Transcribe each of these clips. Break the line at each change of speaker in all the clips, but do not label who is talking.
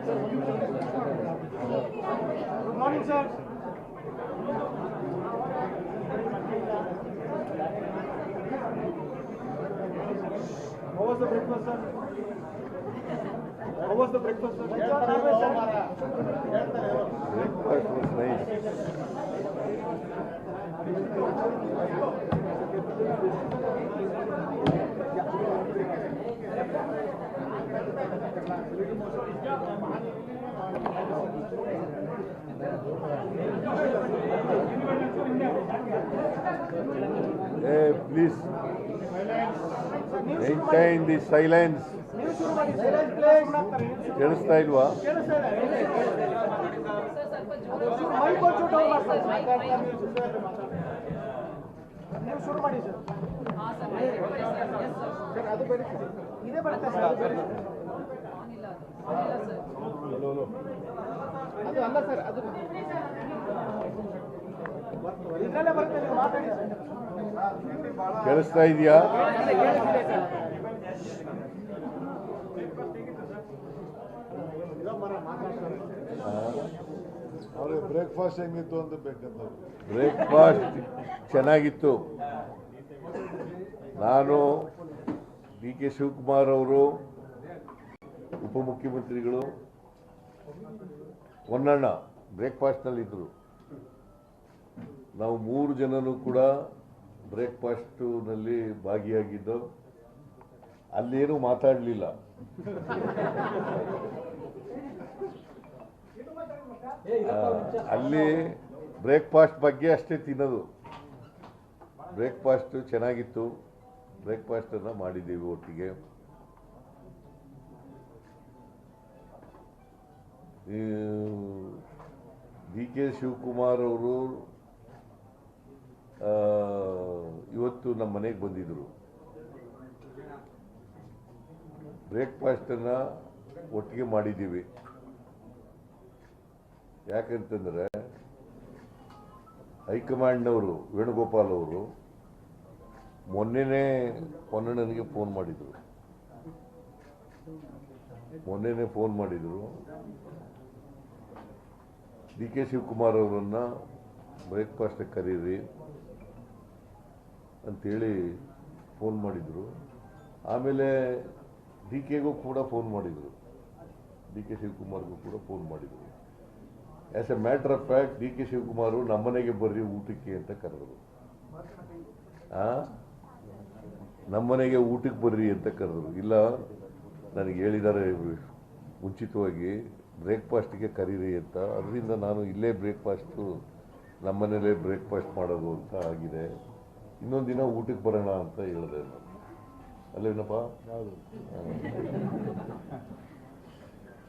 Good morning, sir. How was the breakfast, sir? How was the breakfast, sir?
Breakfast was nice. Hey, please. Maintain the silence. ಕೇಳಿಸ್ತಾ ಇಲ್ವಾ?
ಇದೆ ಬರುತ್ತೆ ಅದು ಅಲ್ಲ sir ಅದು
ಕೇಳಿಸ್ತಾ ಇದೆಯಾ?
ಅವ್ರಿಗೆ ಬ್ರೇಕ್ಫಾಸ್ಟ್ ಹೆಂಗಿತ್ತು ಅಂತ ಬೇಕಂತ.
ಬ್ರೇಕ್ಫಾಸ್ಟ್ ಚೆನ್ನಾಗಿತ್ತು. ನಾನು ಡಿ ಕೆ ಶಿವಕುಮಾರ್ ಅವರು ಉಪಮುಖ್ಯಮಂತ್ರಿಗಳು ಹೊನ್ನಣ್ಣ ಬ್ರೇಕ್ಫಾಸ್ಟ್ನಲ್ಲಿದ್ದರು. ನಾವು ಮೂರು ಜನನೂ ಕೂಡ ಬ್ರೇಕ್ಫಾಸ್ಟ್ನಲ್ಲಿ ಭಾಗಿಯಾಗಿದ್ದು, ಅಲ್ಲೇನೂ ಮಾತಾಡಲಿಲ್ಲ. ಅಲ್ಲಿ ಬ್ರೇಕ್ಫಾಸ್ಟ್ ಬಗ್ಗೆ ಅಷ್ಟೇ ತಿನ್ನೋದು. ಬ್ರೇಕ್ಫಾಸ್ಟು ಚೆನ್ನಾಗಿತ್ತು. ಬ್ರೇಕ್ಫಾಸ್ಟನ್ನು ಮಾಡಿದ್ದೀವಿ ಒಟ್ಟಿಗೆ. ಡಿ ಕೆ ಶಿವಕುಮಾರ್ ಅವರು ಇವತ್ತು ನಮ್ಮ ಮನೆಗೆ ಬಂದಿದ್ದರು ಬ್ರೇಕ್ಫಾಸ್ಟನ್ನು ಒಟ್ಟಿಗೆ ಮಾಡಿದ್ದೀವಿ. ಯಾಕಂತಂದರೆ, ಹೈಕಮಾಂಡ್ನವರು, ವೇಣುಗೋಪಾಲ್ ಅವರು, ಮೊನ್ನೆನೇ ಪೊನ್ನಣ್ಣನಿಗೆ ಫೋನ್ ಮಾಡಿದರು. ಮೊನ್ನೆನೇ ಫೋನ್ ಮಾಡಿದರು. ಡಿ ಕೆ ಶಿವಕುಮಾರ್ ಅವರನ್ನು ಬ್ರೇಕ್ಫಾಸ್ಟಿಗೆ ಕರೀರಿ ಅಂತೇಳಿ ಫೋನ್ ಮಾಡಿದರು. ಆಮೇಲೆ ಡಿ ಕೆಗೂ ಕೂಡ ಫೋನ್ ಮಾಡಿದರು. ಡಿ ಕೆ ಶಿವಕುಮಾರ್ಗೂ ಕೂಡ ಫೋನ್ ಮಾಡಿದರು. As a matter of fact D K Shivakumar ನಮ್ಮನೆಗೆ ಬರ್ರಿ ಊಟಕ್ಕೆ ಅಂತ ಕರೆದರು. ನಮ್ಮನೆಗೆ ಊಟಕ್ಕೆ ಬರ್ರಿ ಅಂತ ಕರೆದರು. ಇಲ್ಲ, ನನಗೆ ಹೇಳಿದ್ದಾರೆ ಮುಂಚಿತವಾಗಿ ಬ್ರೇಕ್ಫಾಸ್ಟಿಗೆ ಕರೀರಿ ಅಂತ. ಅದರಿಂದ ನಾನು ಇಲ್ಲೇ ಬ್ರೇಕ್ಫಾಸ್ಟು ನಮ್ಮನೇಲೇ ಬ್ರೇಕ್ಫಾಸ್ಟ್ ಮಾಡೋದು ಅಂತ ಆಗಿದೆ. ಇನ್ನೊಂದು ದಿನ ಊಟಕ್ಕೆ ಬರೋಣ ಅಂತ ಹೇಳಿದೆ ನಾನು. ಅಲ್ಲೇನಪ್ಪ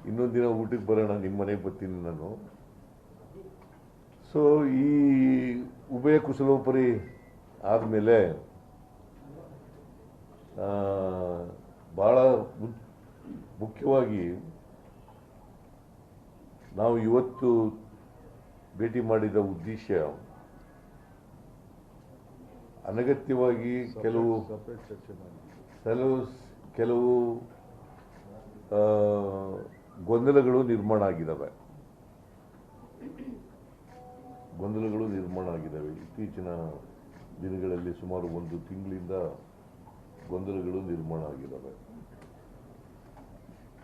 ಇನ್ನೊಂದು ದಿನ ಊಟಕ್ಕೆ ಬರೋಣ ನಿಮ್ಮ ಮನೆಗೆ ಬರ್ತೀನಿ ನಾನು. ಸೊ ಈ ಉಭಯ ಕುಶಲೋಪರಿ ಆದಮೇಲೆ ಭಾಳ ಮುಖ್ಯವಾಗಿ ನಾವು ಇವತ್ತು ಭೇಟಿ ಮಾಡಿದ ಉದ್ದೇಶ ಅನಗತ್ಯವಾಗಿ ಕೆಲವು ಕೆಲವು ಕೆಲವು ಗೊಂದಲಗಳು ನಿರ್ಮಾಣ ಆಗಿದ್ದಾವೆ. ಗೊಂದಲಗಳು ನಿರ್ಮಾಣ ಆಗಿದ್ದಾವೆ. ಇತ್ತೀಚಿನ ದಿನಗಳಲ್ಲಿ ಸುಮಾರು ಒಂದು ತಿಂಗಳಿಂದ ಗೊಂದಲಗಳು ನಿರ್ಮಾಣ ಆಗಿದ್ದಾವೆ.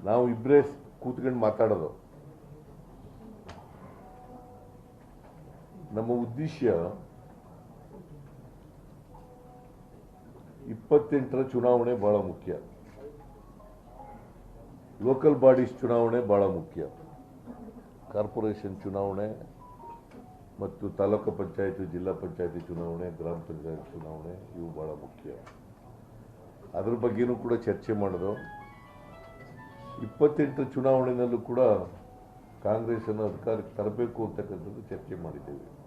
ನಾವು ಇಬ್ಬರೇ ಕೂತ್ಕೊಂಡು ಮಾತಾಡೋದು. ನಮ್ಮ ಉದ್ದೇಶ ಇಪ್ಪತ್ತೆಂಟರ ಚುನಾವಣೆ ಬಹಳ ಮುಖ್ಯ. ಲೋಕಲ್ ಬಾಡೀಸ್ ಚುನಾವಣೆ ಬಹಳ ಮುಖ್ಯ. ಕಾರ್ಪೊರೇಷನ್ ಚುನಾವಣೆ ಮತ್ತು ತಾಲೂಕು ಪಂಚಾಯತಿ, ಜಿಲ್ಲಾ ಪಂಚಾಯತಿ ಚುನಾವಣೆ, ಗ್ರಾಮ ಪಂಚಾಯತ್ ಚುನಾವಣೆ ಇವು ಬಹಳ ಮುಖ್ಯ. ಅದ್ರ ಬಗ್ಗೆನೂ ಕೂಡ ಚರ್ಚೆ ಮಾಡೋದು. ಇಪ್ಪತ್ತೆಂಟರ ಚುನಾವಣೆಯಲ್ಲೂ ಕೂಡ ಕಾಂಗ್ರೆಸ್ಸನ್ನು ಅಧಿಕಾರಕ್ಕೆ ತರಬೇಕು ಅಂತಕ್ಕಂಥದ್ದು ಚರ್ಚೆ ಮಾಡಿದ್ದೇವೆ.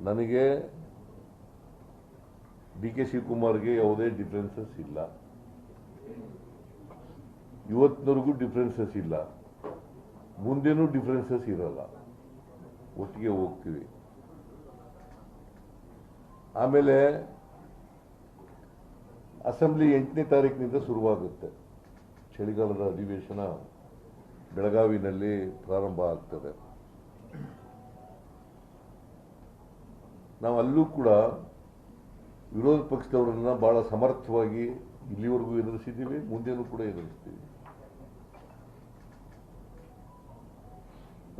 ನನಗೆ ಡಿ ಕೆ ಶಿವಕುಮಾರ್ಗೆ ಯಾವುದೇ ಡಿಫ್ರೆನ್ಸಸ್ ಇಲ್ಲ. ಇವತ್ತಿನವರೆಗೂ ಡಿಫ್ರೆನ್ಸಸ್ ಇಲ್ಲ. ಮುಂದೇನೂ ಡಿಫ್ರೆನ್ಸಸ್ ಇರಲ್ಲ. ಒಟ್ಟಿಗೆ ಹೋಗ್ತೀವಿ. ಆಮೇಲೆ ಅಸೆಂಬ್ಲಿ ಎಂಟನೇ ತಾರೀಕಿನಿಂದ ಶುರುವಾಗುತ್ತೆ. ಚಳಿಗಾಲದ ಅಧಿವೇಶನ ಬೆಳಗಾವಿನಲ್ಲಿ ಪ್ರಾರಂಭ ಆಗ್ತದೆ. ನಾವು ಅಲ್ಲೂ ಕೂಡ ವಿರೋಧ ಪಕ್ಷದವರನ್ನು ಬಹಳ ಸಮರ್ಥವಾಗಿ ಇಲ್ಲಿವರೆಗೂ ಎದುರಿಸಿದ್ದೀವಿ ಮುಂದೆಯೂ ಕೂಡ ಎದುರಿಸ್ತೀವಿ.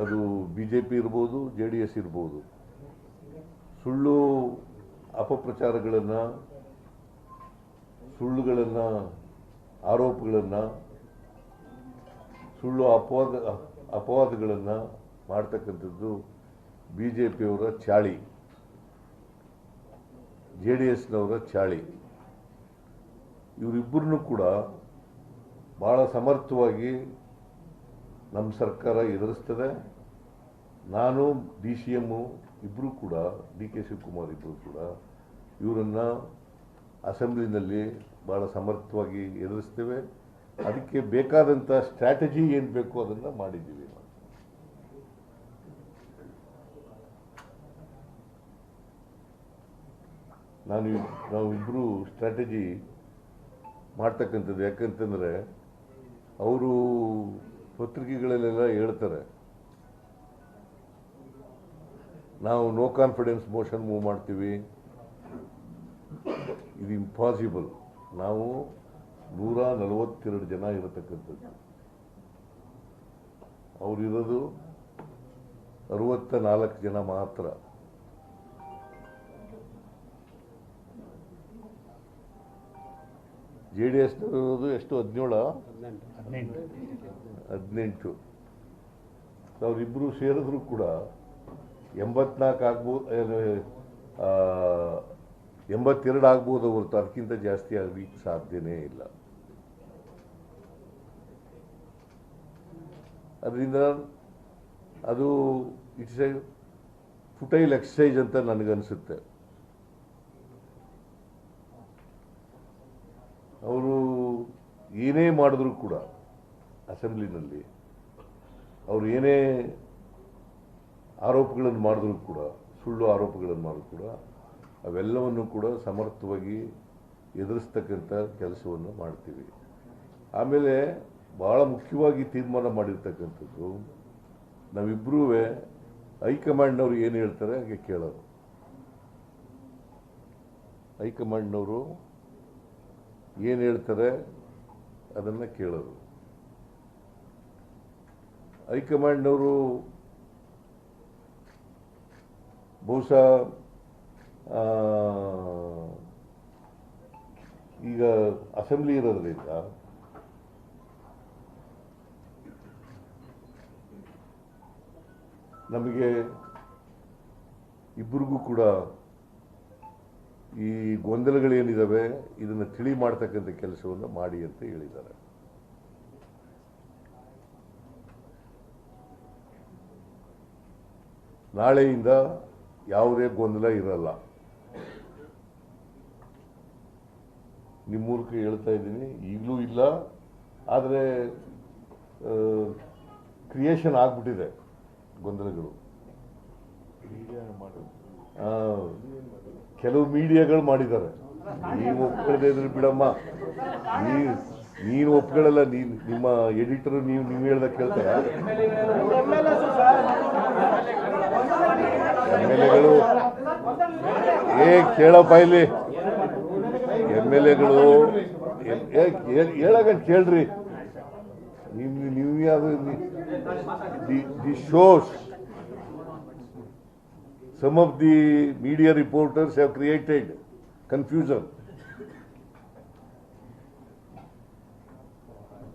ಅದು ಬಿ ಜೆ ಪಿ ಇರ್ಬೋದು, ಜೆ ಡಿ ಎಸ್ ಇರ್ಬೋದು. ಸುಳ್ಳು ಅಪಪ್ರಚಾರಗಳನ್ನು, ಸುಳ್ಳುಗಳನ್ನು, ಆರೋಪಗಳನ್ನು, ಸುಳ್ಳು ಅಪವಾದ, ಅಪವಾದಗಳನ್ನು ಮಾಡ್ತಕ್ಕಂಥದ್ದು ಬಿ ಜೆ ಪಿಯವರ ಚಾಳಿ. ಜೆ ಡಿ ಎಸ್ನವರ ಚಾಳಿ. ಇವರಿಬ್ಬರನ್ನು ಕೂಡ ಭಾಳ ಸಮರ್ಥವಾಗಿ ನಮ್ಮ ಸರ್ಕಾರ ಎದುರಿಸ್ತದೆ. ನಾನು, ಡಿ ಸಿ ಎಮ್ಮು ಇಬ್ಬರೂ ಕೂಡ, ಡಿ ಕೆ ಶಿವಕುಮಾರ್ ಇಬ್ಬರು ಕೂಡ ಇವರನ್ನು ಅಸೆಂಬ್ಲಿನಲ್ಲಿ ಭಾಳ ಸಮರ್ಥವಾಗಿ ಎದುರಿಸ್ತೇವೆ. ಅದಕ್ಕೆ ಬೇಕಾದಂಥ ಸ್ಟ್ರಾಟಜಿ ಏನು ಬೇಕು ಅದನ್ನು ಮಾಡಿದ್ದೀವಿ ನಾವು ನಾನು ನಾವಿಬ್ಬರು ಸ್ಟ್ರಾಟಜಿ ಮಾಡ್ತಕ್ಕಂಥದ್ದು ಯಾಕಂತಂದರೆ ಅವರು ಪತ್ರಿಕೆಗಳಲ್ಲೆಲ್ಲ ಹೇಳ್ತಾರೆ. ನಾವು ನೋ ಕಾನ್ಫಿಡೆನ್ಸ್ ಮೋಷನ್ ಮೂವ್ ಮಾಡ್ತೀವಿ. ಇದು ಇಂಪಾಸಿಬಲ್ ನಾವು ನೂರ ನಲವತ್ತೆರಡು ಜನ ಇರತಕ್ಕಂಥದ್ದು. ಅವರಿರೋದು ಅರುವತ್ತ ನಾಲ್ಕು ಜನ ಮಾತ್ರ. ಜೆ ಡಿ ಎಸ್ನವರು ಎಷ್ಟು? ಹದಿನೇಳು? ಹದಿನೆಂಟು. ಅವರಿಬ್ಬರು ಸೇರಿದ್ರು ಕೂಡ ಎಂಬತ್ನಾಲ್ಕು ಆಗ್ಬೋದು ಎಂಬತ್ತೆರಡು ಆಗ್ಬೋದು ಹೊರತು ಅದಕ್ಕಿಂತ ಜಾಸ್ತಿ ಆಗಲಿಕ್ಕೆ ಸಾಧ್ಯನೇ ಇಲ್ಲ. ಅದರಿಂದ ಅದು ಇಟ್ಸ್ ಎ ಫುಟೈಲ್ ಎಕ್ಸಸೈಜ್ ಅಂತ ನನಗನ್ಸುತ್ತೆ. ಅವರು ಏನೇ ಮಾಡಿದ್ರು ಕೂಡ ಅಸೆಂಬ್ಲಿನಲ್ಲಿ ಅವರು ಏನೇ ಆರೋಪಗಳನ್ನು ಮಾಡಿದ್ರು ಕೂಡ, ಸುಳ್ಳು ಆರೋಪಗಳನ್ನು ಮಾಡಿದ್ರು ಕೂಡ, ಅವೆಲ್ಲವನ್ನು ಕೂಡ ಸಮರ್ಥವಾಗಿ ಎದುರಿಸ್ತಕ್ಕಂಥ ಕೆಲಸವನ್ನು ಮಾಡ್ತೀವಿ. ಆಮೇಲೆ ಭಾಳ ಮುಖ್ಯವಾಗಿ ತೀರ್ಮಾನ ಮಾಡಿರ್ತಕ್ಕಂಥದ್ದು ನಾವಿಬ್ಬರೂ ಹೈಕಮಾಂಡ್ನವರು ಏನು ಹೇಳ್ತಾರೆ ಹಾಗೆ ಕೇಳೋರು ಹೈಕಮಾಂಡ್ನವರು ಏನು ಹೇಳ್ತಾರೆ? ಅದನ್ನು ಕೇಳೋದು. ಹೈಕಮಾಂಡ್ನವರು ಬಹುಶಃ ಈಗ ಅಸೆಂಬ್ಲಿ ಇರೋದ್ರಿಂದ ನಮಗೆ ಇಬ್ಬರಿಗೂ ಕೂಡ ಈ ಗೊಂದಲಗಳೇನಿದ್ದಾವೆ ಇದನ್ನು ತಿಳಿ ಮಾಡ್ತಕ್ಕಂಥ ಕೆಲಸವನ್ನು ಮಾಡಿ ಅಂತ ಹೇಳಿದ್ದಾರೆ. ನಾಳೆಯಿಂದ ಯಾವುದೇ ಗೊಂದಲ ಇರಲ್ಲ. ನಿಮ್ಮ ಮೂಲಕ ಹೇಳ್ತಾ ಇದ್ದೀನಿ, ಈಗಲೂ ಇಲ್ಲ, ಆದರೆ ಕ್ರಿಯೇಷನ್ ಆಗ್ಬಿಟ್ಟಿದೆ ಗೊಂದಲಗಳು.
ಮಾಡೋದು
ಕೆಲವು ಮೀಡಿಯಾಗಳು ಮಾಡಿದ್ದಾರೆ. ನೀವು ಒಪ್ಕೊಳ್ಳದೇ ಇದ್ರೆ ಬಿಡಮ್ಮ. ನೀನು ಒಪ್ಕೊಳ್ಳಲ್ಲ, ನೀನು ನಿಮ್ಮ ಎಡಿಟರ್ ನೀವು ನೀವು ಹೇಳ್ದ ಕೇಳ್ತಾರ
ಎಂ ಎಲ್
ಎಗಳು, ಏ, ಕೇಳಪ್ಪ ಇಲ್ಲಿ. ಎಂ ಎಲ್ ಎಗಳು ಹೇಳಕಂತ ಕೇಳ್ರಿ. ನೀವು ನೀವು ಯಾವ್ದು the shows. Some of the media reporters have created confusion.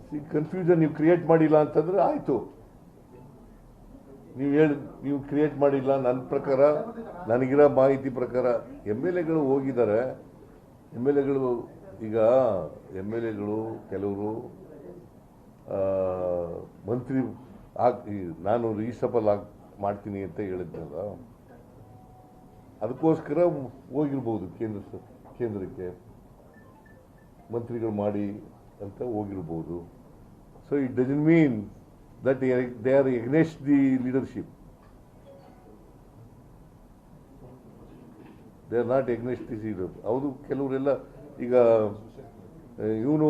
See, confusion ನೀವು ಕ್ರಿಯೇಟ್ ಮಾಡಿಲ್ಲ ಅಂತಂದ್ರೆ ಆಯ್ತು. ನೀವು ಹೇಳಿ ನೀವು ಕ್ರಿಯೇಟ್ ಮಾಡಿಲ್ಲ ನನ್ನ ಪ್ರಕಾರ ನನಗಿರೋ ಮಾಹಿತಿ ಪ್ರಕಾರ ಎಂ ಎಲ್ ಎಗಳು ಹೋಗಿದ್ದಾರೆ. ಎಂ ಎಲ್ ಎಗಳು ಈಗ ಎಂ ಎಲ್ ಎಗಳು ಕೆಲವರು ಮಂತ್ರಿ ಆಗ್ ನಾನು ರೀಸಬಲ್ ಆಗಿ ಮಾಡ್ತೀನಿ ಅಂತ ಹೇಳಿದ್ನಲ್ಲ. ಅದಕ್ಕೋಸ್ಕರ ಹೋಗಿರ್ಬೋದು ಕೇಂದ್ರ ಕೇಂದ್ರಕ್ಕೆ ಮಂತ್ರಿಗಳು ಮಾಡಿ ಅಂತ ಹೋಗಿರ್ಬೋದು. So it doesn't mean that they are against the leadership they are not against the leader ಅವರು ಕೆಲವರೆಲ್ಲ ಈಗ ಇವನು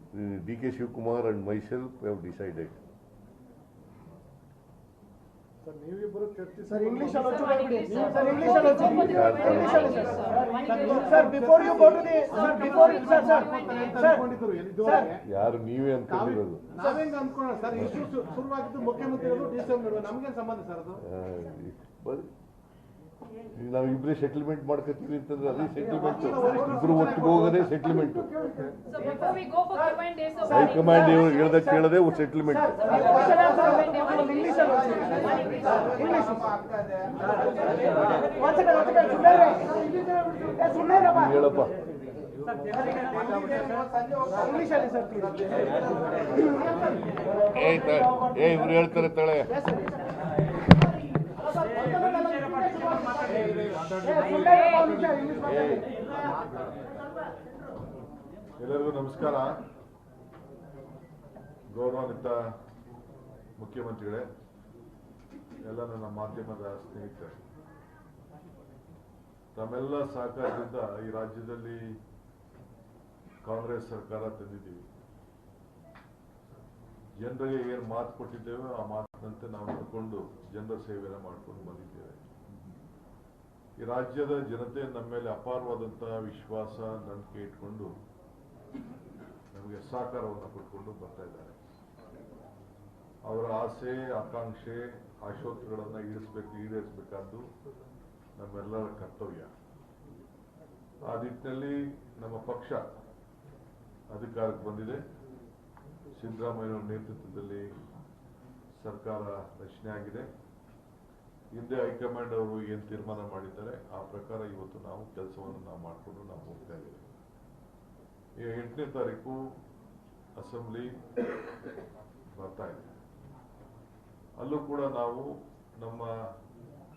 D K Shivakumar and myself
have decided. Sir
sir English ಅಲ್ಲಿ ಸರ್ ಇಂಗ್ಲಿಷ್ ಅಲ್ಲಿ ಒಂಚೂರು ಇಂಗ್ಲಿಷ್ ಅಲ್ಲಿ sir, sir before you go to the sir before sir sir
ಅನ್ಕೊಂಡಿದ್ರು ಇದುವರೆಗೆ
ಯಾರು ನೀವೇ ಅನ್ಕೊಂಡಿರೋದು?
ನಾವೇಂಗ ಅನ್ಕೊಳ್ಳೋಣ ಸರ್ ಇಶ್ಯೂ ಶುರುವಾಗಿದ್ದು ಮುಖ್ಯಮಂತ್ರಿಗಳು ಡಿ ಸಿ ನಡುವೆ ನಮ್ಗೇನ್ ಸಂಬಂಧ ಸರ್ ಅದು?
ಈಗ ನಾವು ಇಬ್ಬರೇ ಸೆಟಲ್ಮೆಂಟ್ ಮಾಡ್ಕೊತೀವಿ ಅಂತಂದ್ರೆ ಅದೇ ಸೆಟಲ್ಮೆಂಟ್ ಇಬ್ರು ಒಟ್ಟಿಗೆ ಹೋಗೋದೇ ಸೆಟಲ್ಮೆಂಟ್. ಹೈಕಮಾಂಡ್ ಇವ್ರು ಹೇಳ್ದ ಕೇಳದೆ ಸೆಟಲ್ಮೆಂಟ್ ಹೇಳಪ್ಪ.
ಇಂಗ್ಲಿಷ್ ಅಲ್ಲಿ ಸರ್ ಪ್ಲೀಸ್
ಏ ತ- ಏ ಇವ್ರು ಹೇಳ್ತಾರೆ ತಳೆ.
ಎಲ್ಲರಿಗೂ ನಮಸ್ಕಾರ. ಗೌರವಾನ್ವಿತ ಮುಖ್ಯಮಂತ್ರಿಗಳೇ ಎಲ್ಲ ನನ್ನ ಮಾಧ್ಯಮದ ಸ್ನೇಹಿತರೆ, ತಮ್ಮೆಲ್ಲ ಸಹಕಾರದಿಂದ ಈ ರಾಜ್ಯದಲ್ಲಿ ಕಾಂಗ್ರೆಸ್ ಸರ್ಕಾರ ತಂದಿದ್ದೀವಿ. ಜನರಿಗೆ ಏನು ಮಾತು ಕೊಟ್ಟಿದ್ದೇವೆ ಆ ಮಾತಿನಂತೆ ನಾವು ನಡ್ಕೊಂಡು ಜನರ ಸೇವೆಯನ್ನು ಮಾಡ್ಕೊಂಡು ಬಂದಿದ್ದೇವೆ. ಈ ರಾಜ್ಯದ ಜನತೆ ನಮ್ಮ ಮೇಲೆ ಅಪಾರವಾದಂತಹ ವಿಶ್ವಾಸ ನಂಬಿಕೆ ಇಟ್ಕೊಂಡು ನಮಗೆ ಸಹಕಾರವನ್ನು ಕೊಟ್ಕೊಂಡು ಬರ್ತಾ ಇದ್ದಾರೆ. ಅವರ ಆಸೆ, ಆಕಾಂಕ್ಷೆ, ಆಶೋತ್ತರಗಳನ್ನು ಈಡಿಸ್ಬೇಕು ಈಡೇರಿಸಬೇಕಾದ್ದು ನಮ್ಮೆಲ್ಲರ ಕರ್ತವ್ಯ. ಆ ನಿಟ್ಟಿನಲ್ಲಿ ನಮ್ಮ ಪಕ್ಷ ಅಧಿಕಾರಕ್ಕೆ ಬಂದಿದೆ. ಸಿದ್ದರಾಮಯ್ಯನವರ ನೇತೃತ್ವದಲ್ಲಿ ಸರ್ಕಾರ ರಚನೆ ಆಗಿದೆ ಹಿಂದೆ ಹೈಕಮಾಂಡ್ ಅವರು ಏನು ತೀರ್ಮಾನ ಮಾಡಿದ್ದಾರೆ, ಆ ಪ್ರಕಾರ ಇವತ್ತು ನಾವು ಕೆಲಸವನ್ನು ನಾವು ಮಾಡಿಕೊಂಡು ನಾವು ಹೋಗ್ತಾ ಇದ್ದೀವಿ. ಈಗ ಎಂಟನೇ ತಾರೀಕು ಅಸೆಂಬ್ಲಿ ಬರ್ತಾ ಇದೆ. ಅಲ್ಲೂ ಕೂಡ ನಾವು ನಮ್ಮ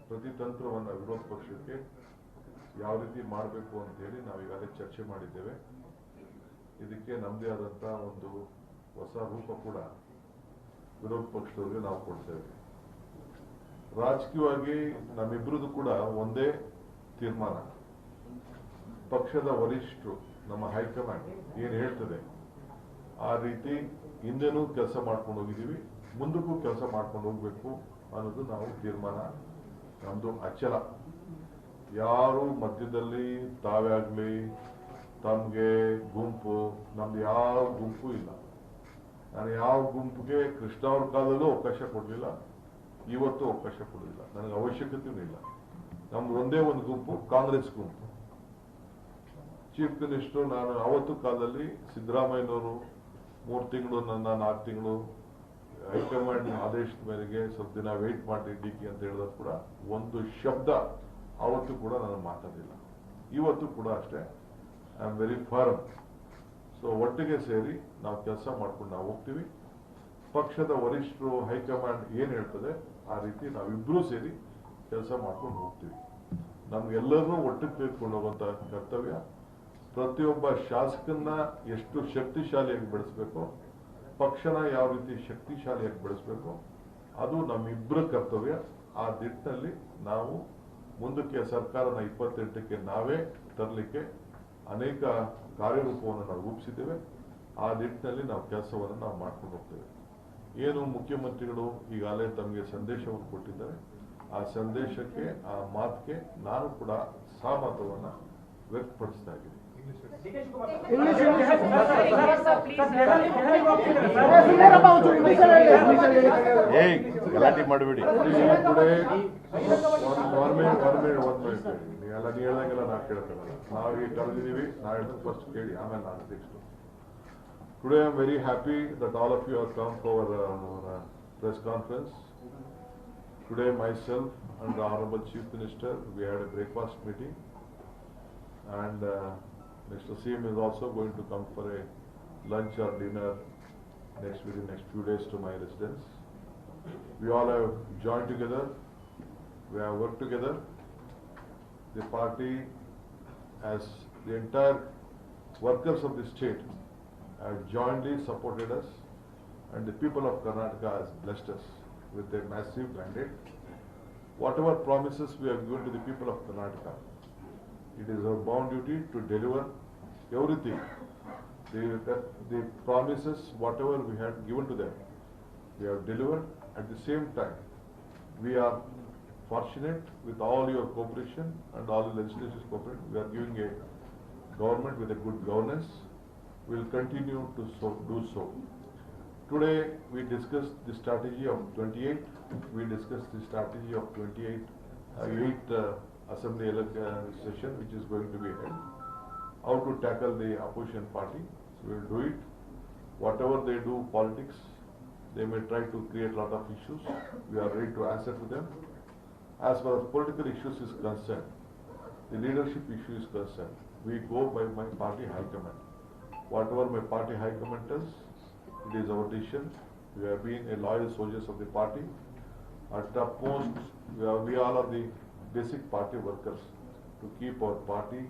ಪ್ರತಿತಂತ್ರವನ್ನು ವಿರೋಧ ಪಕ್ಷಕ್ಕೆ ಯಾವ ರೀತಿ ಮಾಡಬೇಕು ಅಂತೇಳಿ ನಾವು ಈಗಾಗಲೇ ಚರ್ಚೆ ಮಾಡಿದ್ದೇವೆ. ಇದಕ್ಕೆ ನಮ್ಮದೇ ಆದಂಥ ಒಂದು ಹೊಸ ರೂಪ ಕೂಡ ವಿರೋಧ ಪಕ್ಷದವ್ರಿಗೆ ನಾವು ಕೊಡ್ತೇವೆ. ರಾಜಕೀಯವಾಗಿ ನಮ್ಮಿಬ್ಬರದು ಕೂಡ ಒಂದೇ ತೀರ್ಮಾನ. ಪಕ್ಷದ ವರಿಷ್ಠರು ನಮ್ಮ ಹೈಕಮಾಂಡ್ ಏನು ಹೇಳ್ತದೆ, ಆ ರೀತಿ ಹಿಂದೆನೂ ಕೆಲಸ ಮಾಡ್ಕೊಂಡು ಹೋಗಿದ್ದೀವಿ, ಮುಂದಕ್ಕೂ ಕೆಲಸ ಮಾಡ್ಕೊಂಡು ಹೋಗ್ಬೇಕು ಅನ್ನೋದು ನಾವು ತೀರ್ಮಾನ. ನಮ್ಮದು ಅಚಲ. ಯಾರು ಮಧ್ಯದಲ್ಲಿ ತಾವೇ ಆಗಲಿ ತಮಗೆ ಗುಂಪು, ನಮ್ದು ಯಾವ ಗುಂಪು ಇಲ್ಲ. ನಾನು ಯಾವ ಗುಂಪಿಗೆ ಕೃಷ್ಣ ಅವ್ರ ಕಾಲದಲ್ಲೂ ಅವಕಾಶ ಕೊಡಲಿಲ್ಲ. ಇವತ್ತು ಅವಕಾಶ ಕೊಡಲಿಲ್ಲ ನನಗೆ ಅವಶ್ಯಕತೆಯೂ ಇಲ್ಲ ನಮ್ದು ಒಂದೇ ಒಂದು ಗುಂಪು, ಕಾಂಗ್ರೆಸ್ ಗುಂಪು. ಚೀಫ್ ಮಿನಿಸ್ಟರ್ ನಾನು ಅವತ್ತು ಕಾಲದಲ್ಲಿ ಸಿದ್ದರಾಮಯ್ಯನವರು ಮೂರು ತಿಂಗಳು ನನ್ನ, ನಾಲ್ಕು ತಿಂಗಳು ಹೈಕಮಾಂಡ್ ಆದೇಶದ ಮೇರೆಗೆ ಸ್ವಲ್ಪ ದಿನ ವೆಯ್ಟ್ ಮಾಡಿ ಡಿ ಕೆ ಅಂತ ಹೇಳಿದ್ರು ಕೂಡ ಒಂದು ಶಬ್ದ ಅವತ್ತು ಕೂಡ ನಾನು ಮಾತಾಡಿಲ್ಲ ಇವತ್ತು ಕೂಡ ಅಷ್ಟೇ. I am very firm so ಒಟ್ಟಿಗೆ ಸೇರಿ ನಾವು ಕೆಲಸ ಮಾಡ್ಕೊಂಡು ನಾವು ಹೋಗ್ತೀವಿ. ಪಕ್ಷದ ವರಿಷ್ಠರು, ಹೈಕಮಾಂಡ್ ಏನು ಹೇಳ್ತದೆ, ಆ ರೀತಿ ನಾವಿಬ್ಬರೂ ಸೇರಿ ಕೆಲಸ ಮಾಡ್ಕೊಂಡು ಹೋಗ್ತೀವಿ. ನಮ್ಗೆಲ್ಲರನ್ನೂ ಒಟ್ಟಿಗೆ ತೆಗೆದುಕೊಂಡು ಹೋಗುವಂತ ಕರ್ತವ್ಯ. ಪ್ರತಿಯೊಬ್ಬ ಶಾಸಕನ್ನ ಎಷ್ಟು ಶಕ್ತಿಶಾಲಿಯಾಗಿ ಬೆಳೆಸಬೇಕು, ಪಕ್ಷನ ಯಾವ ರೀತಿ ಶಕ್ತಿಶಾಲಿಯಾಗಿ ಬೆಳೆಸಬೇಕು, ಅದು ನಮ್ಮಿಬ್ಬರ ಕರ್ತವ್ಯ. ಆ ನಿಟ್ಟಿನಲ್ಲಿ ನಾವು ಮುಂದಕ್ಕೆ ಸರ್ಕಾರನ ಇಪ್ಪತ್ತೆಂಟಕ್ಕೆ ನಾವೇ ತರಲಿಕ್ಕೆ ಅನೇಕ ಕಾರ್ಯರೂಪವನ್ನು ನಾವು ರೂಪಿಸಿದ್ದೇವೆ. ಆ ನಿಟ್ಟಿನಲ್ಲಿ ನಾವು ಕೆಲಸವನ್ನು ನಾವು ಮಾಡ್ಕೊಂಡು ಹೋಗ್ತೇವೆ. ಏನು ಮುಖ್ಯಮಂತ್ರಿಗಳು ಈಗಾಗಲೇ ತಮಗೆ ಸಂದೇಶವನ್ನು ಕೊಟ್ಟಿದ್ದಾರೆ, ಆ ಸಂದೇಶಕ್ಕೆ, ಆ ಮಾತಿಗೆ ನಾನು ಕೂಡ ಸಹಮತವನ್ನು ವ್ಯಕ್ತಪಡಿಸ್ತಾ ಇದ್ದೀನಿ.
ಗಲಾಟೆ ಮಾಡಬೇಡಿ.
ನೀವೆಲ್ಲ ನೀವು ಹೇಳ್ದಂಗೆಲ್ಲ ನಾವು ಕೇಳ್ಕೊಳ್ಳಲ್ಲ ನಾವು ಈಗ ನಾವು ಹೇಳ್ದು ಫಸ್ಟ್ ಕೇಳಿ, ಆಮೇಲೆ ನಾನು next Today I am very happy that all of you have come for uh, our uh, press conference. Today myself and the Honorable Chief Minister, we had a breakfast meeting and uh, Mr. Sim is also going to come for a lunch or dinner next within next few days to my residence. We all have joined together, we have worked together. The party as the entire workers of the state have jointly supported us and the people of Karnataka has blessed us with a massive mandate. Whatever promises we have given to the people of Karnataka, it is our bound duty to deliver everything. The, the promises, whatever we had given to them, we have delivered. At the same time, we are fortunate with all your cooperation and all the legislature's cooperation. We are giving a government with a good governance. We will continue to so, do so. Today, we discussed the strategy of 28. We discussed the strategy of 28, uh, 8 uh, assembly uh, session which is going to be held. How to tackle the opposition party, so we will do it. Whatever they do politics, they may try to create lot of issues. We are ready to answer to them. As far as political issues is concerned, the leadership issue is concerned, we go by my party high command. Whatever my party high command does, it is our decision. We have been a loyal soldiers of the party. At utmost, we are, we all are the basic party workers to keep our party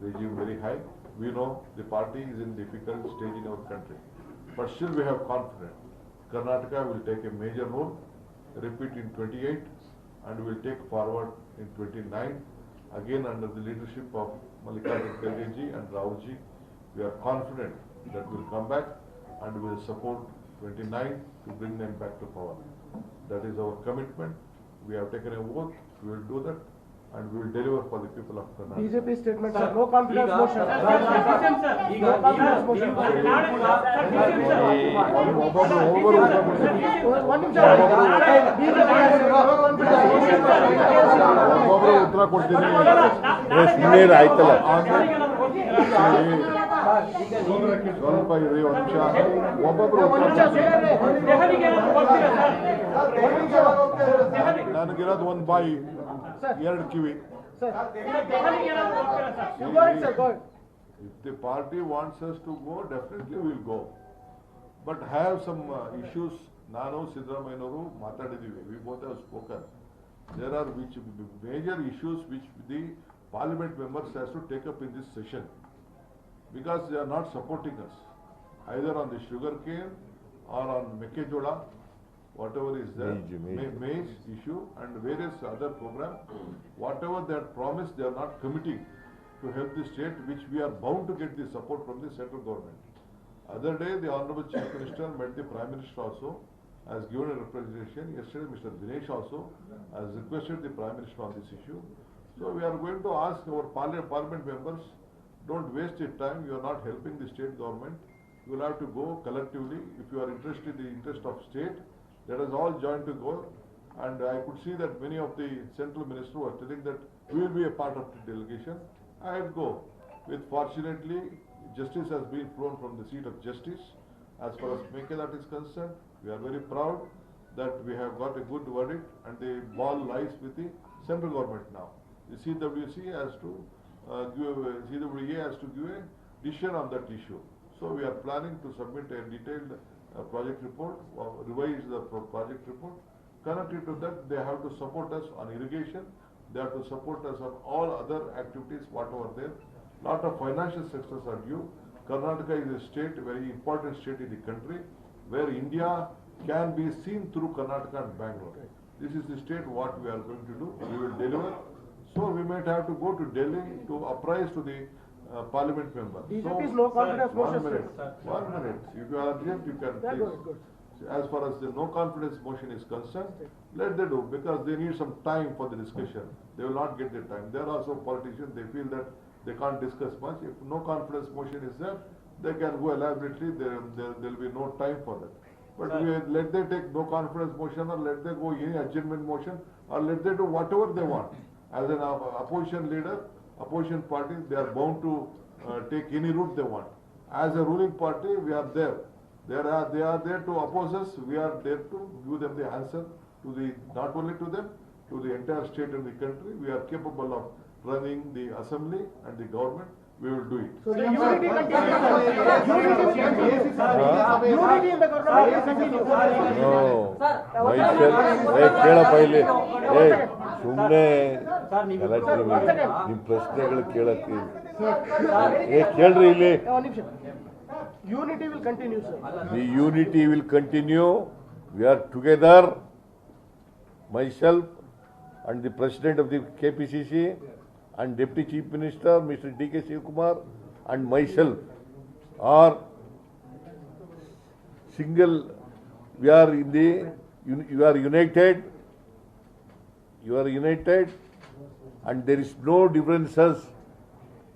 regime very high. We know the party is in difficult stage in our country, but still we have confidence. Karnataka will take a major role, repeat in twenty-eight, and will take forward in twenty-nine. Again, under the leadership of Mallikarjun Kharge and Rahul ji, we are confident that we'll come back and will support twenty-nine to bring them back to power. That is our commitment. We have taken a oath, we will do that, and we will deliver for the people of Karnataka.
BJP statement sir no confidence motion
ಈಗ
No confidence motion.
ಒಬ್ಬೊಬ್ರು ಒಬ್ಬರು
ಒಂದ್ ನಿಮಿಷ
ಒಬ್ಬೊಬ್ರು ಉತ್ತರ ಕೊಡ್ತೀನಿ
ಸುಮ್ಮನೆ ಆಯ್ತಲ್ಲ
ಸ್ವಲ್ಪ ಇರಿ ಒಂದು ನಿಮಿಷ ಒಬ್ಬೊಬ್ರು ನನಗಿರೋದು ಒಂದು ಬಾಯಿ ಎರಡು ಕಿವಿ the party wants us to go, definitely we'll go. But have some uh, issues, ನಾನು ಸಿದ್ದರಾಮಯ್ಯನವರು ಮಾತಾಡಿದ್ದೀವಿ, we both have spoken. There are which major issues which the parliament members has to take up in this session. Because they are not supporting us, either on the sugar cane or on Mekejola, whatever is there.
Maize, maize.
Issue and various other program, whatever they are promised, they are not committing to help the state, which we are bound to get the support from the central government. Other day, the Honorable Chief Minister met the Prime Minister also, has given a representation. Yesterday, Mr. Dinesh also has requested the Prime Minister on this issue. So we are going to ask our parliament members, don't waste your time, you are not helping the state government. You will have to go collectively, if you are interested in the interest of state, let us all join to go. And I could see that many of the central ministers were telling that we will be a part of the delegation. I will go. With fortunately, justice has been flown from the seat of justice. As far as Mekedat is concerned, we are very proud that we have got a good verdict and the ball lies with the central government now. The CWC has to uh, a- CWA has to give a decision on that issue. So we are planning to submit a detailed uh, project report, or revise the pro- project report. Connected to that, they have to support us on irrigation, they have to support us on all other activities, whatever there. Lot of financial success are due. Karnataka is a state, very important state in the country, where India can be seen through Karnataka and Bangalore. This is the state what we are going to do, we will deliver. So we might have to go to Delhi to apprise to the uh, parliament member. So-
is no confidence
One
motion,
minute,
sir.
one minute, if you are urgent, you can
Yeah,
please.
good, good.
As far as the no confidence motion is concerned, let they do, because they need some time for the discussion. They will not get the time. They are also politicians, they feel that they can't discuss much. If no confidence motion is there, they can go elaborately, there, there, there'll be no time for that. But we, let them take no confidence motion or let them go any adjournment motion or let them do whatever they want. As an op- opposition leader, opposition party, they are bound to uh, take any route they want. As a ruling party, we are there. They are, they are there to oppose us, we are there to give them the answer to the, not only to them, to the entire state and the country. We are capable of running the assembly and the government, we will do it.
So the unity continues. Unity in the government continues.
Mysuru ಏ ಕೇಳಪ್ಪ ಇಲ್ಲಿ ಏ ಸುಮ್ಮನೆ ನಿಮ್ ಪ್ರಶ್ನೆಗಳು ಕೇಳಕ್ಕೆ ಏ ಕೇಳ್ರಿ ಇಲ್ಲಿ
ಒಂದು ನಿಮಿಷ unity will continue sir
The unity will continue. We are together, myself and the President of the KPCC and Deputy Chief Minister, Mr. D.K. Shivakumar and myself are single, we are in the, un- you are united, you are united and there is no differences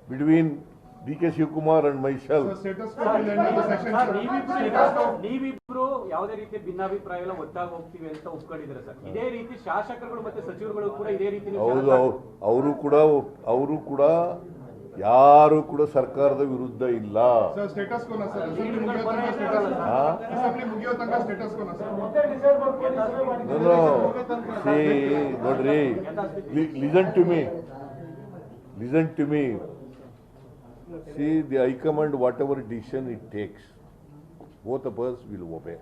between D.K. Shivakumar and myself.
Status quo will end the.
ನೀವಿಬ್ರು ನೀವಿಬ್ರು ಯಾವುದೇ ರೀತಿ ಭಿನ್ನಾಭಿಪ್ರಾಯ ಎಲ್ಲ ಒಟ್ಟಾಗಿ ಹೋಗ್ತೀವಿ ಅಂತ ಒಪ್ಕೊಂಡಿದ್ದೀರಾ sir ಇದೇ ರೀತಿ ಶಾಸಕರುಗಳು ಮತ್ತೆ ಸಚಿವರುಗಳು ಕೂಡ ಇದೇ ರೀತಿ
ಹೌದು ಅವರು ಕೂಡ ಅವರು ಕೂಡ ಯಾರು ಕೂಡ ಸರ್ಕಾರದ ವಿರುದ್ಧ ಇಲ್ಲ. ನೋಡ್ರಿ. Listen to me listen to me see the high command whatever decision it takes both of us will obey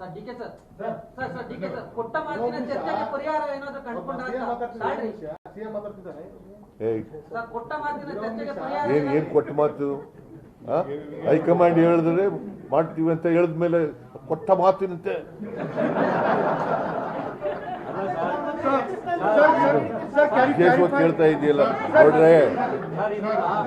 sir D K sir. Sir sir D K sir ಕೊಟ್ಟ ಮಾತಿನ ಚರ್ಚೆಗೆ ಪರಿಹಾರ ಏನಾದ್ರು ಕಂಡುಕೊಂಡ್ರ ಸರ್
ಏನ್ ಏನ್ ಕೊಟ್ಟ ಮಾತು? ಹೈಕಮಾಂಡ್ ಹೇಳಿದ್ರೆ ಮಾಡ್ತೀವಿ ಅಂತ ಹೇಳಿದ್ಮೇಲೆ ಕೊಟ್ಟ ಮಾತಿನಂತೆ
ಸರ್ ಕ್ಯಾನ್
ಕೇಳ್ತಾ ಇದೆಯಲ್ಲ ನೋಡ್ರೆ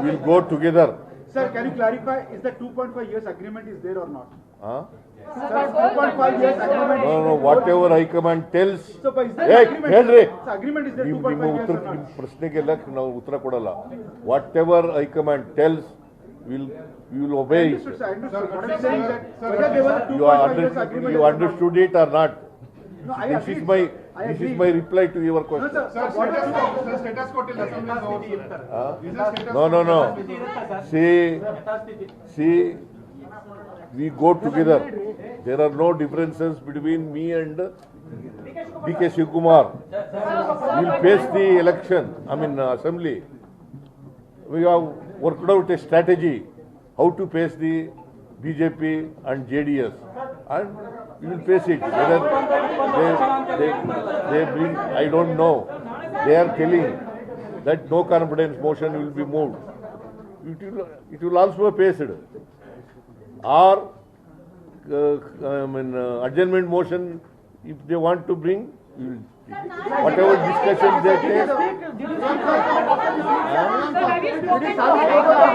will go together
Sir, can clarify is is the 2.5 years agreement is there or not?
Huh?
Sir, 2.5 years agreement.
No, no, whatever High-Command tells.
So, but is
Hey,
there agreement?
ಹೇಳ್ರಿ
is there
ನಿಮ್
2.5
ನಿಮ್ಮ ಉತ್ತರ
ನಿಮ್ಮ?
ಪ್ರಶ್ನೆಗೆಲ್ಲ ನಾವು ಉತ್ತರ ಕೊಡಲ್ಲ
whatever
high command
tells will will obey
you
2.5 years agreement.
You
or not.
Understood
it
or
not
this
is.
My this is. My
reply
to
your No,
question no no
no
see
see we go together. There are no differences between me and B.K. Shikumar. We'll face the election, I mean uh, assembly. We have worked out a strategy how to face the BJP and JDS. And we will face it. Whether they, they, they bring, I don't know. They are telling that no confidence motion will be moved. It will, it will also be it. Or, uh, I mean, uh, adjournment motion, if they want to bring, we will, whatever discussion they take,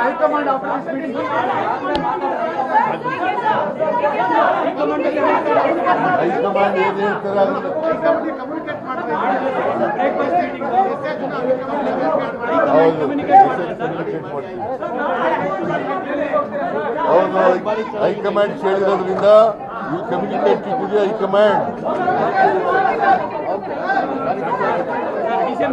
High-command after
ಹೌದು high command ಹೇಳಿರೋದ್ರಿಂದ
you communicate to the
high command DCM